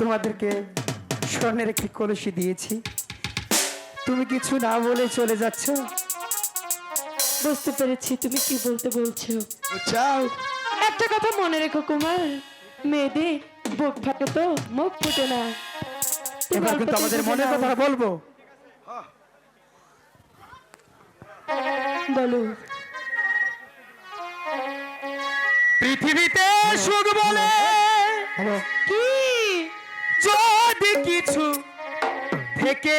তোমাদেরকে স্বর্ণের একটি কলসি দিয়েছি। তুমি কিছু না বলে চলে যাচ্ছ। বুঝতে পেরেছি তুমি কি বলতে বলছো। চাও। একটা কথা মনে রেখো কুমার মেয়েদের বুক ফাটে তো মুখ ফুটে না। এবার কিন্তু আমাদের মনের কথা বলব। বলো। পৃথিবীতে সুখ বলে কি যদি কিছু থেকে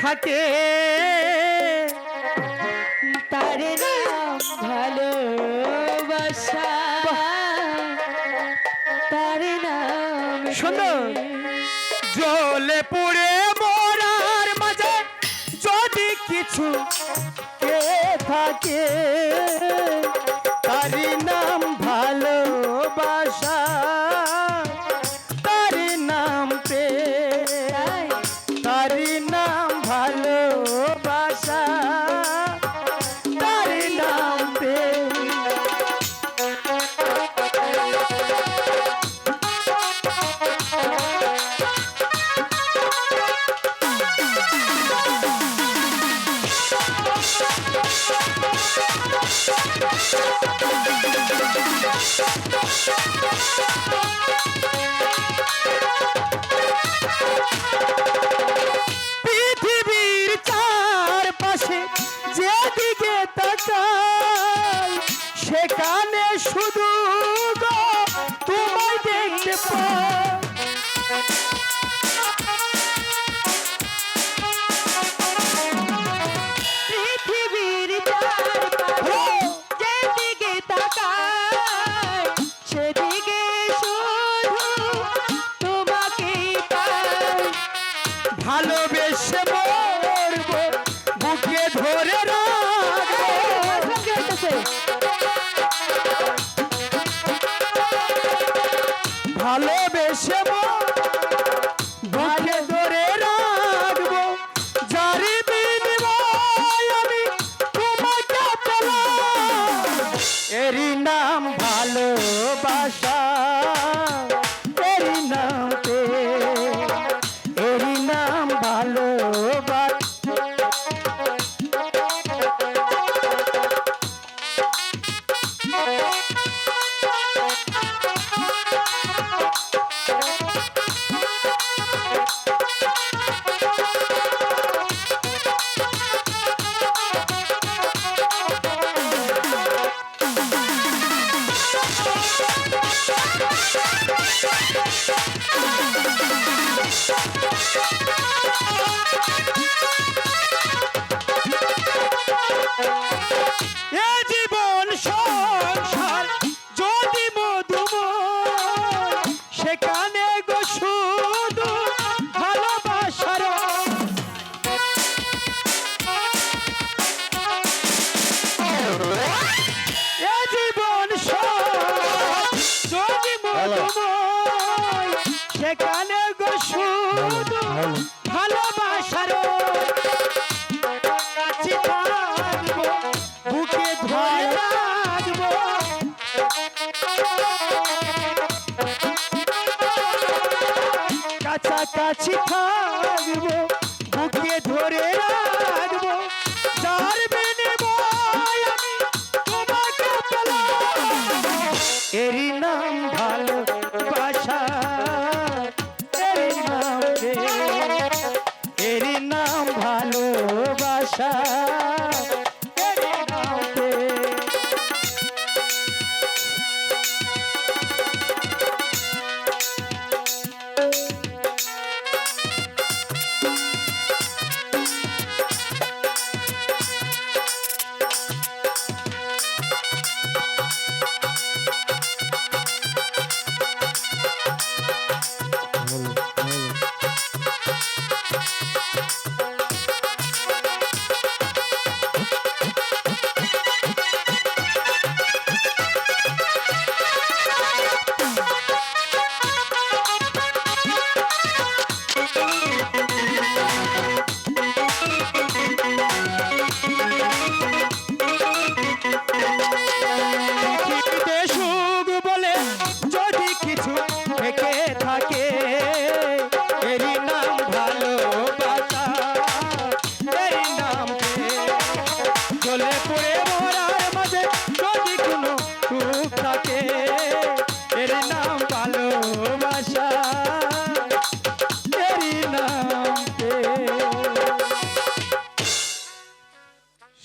থাকে তারে নাম ভালোবাসা তারে নাম সুন্দর। জলে পড়ে মরার মাঝে যদি কিছু কে থাকে পৃথিবীর চারপাশে যেদিকে তাকাই সেখানে শুধু ভালোবেসে সেখানে গো শুধু ভালোবাসার কাছাকাছি থাকব বুকে ধরে রাখব। যার এরই নাম ভালোবাসা এরই নাম এরই নাম ভালোবাসা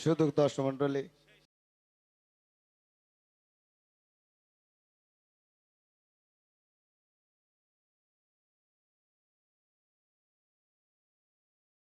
ಶಿವದುರ್ಗದ ಆಶ್ರಮ ಮಂಡಳಿ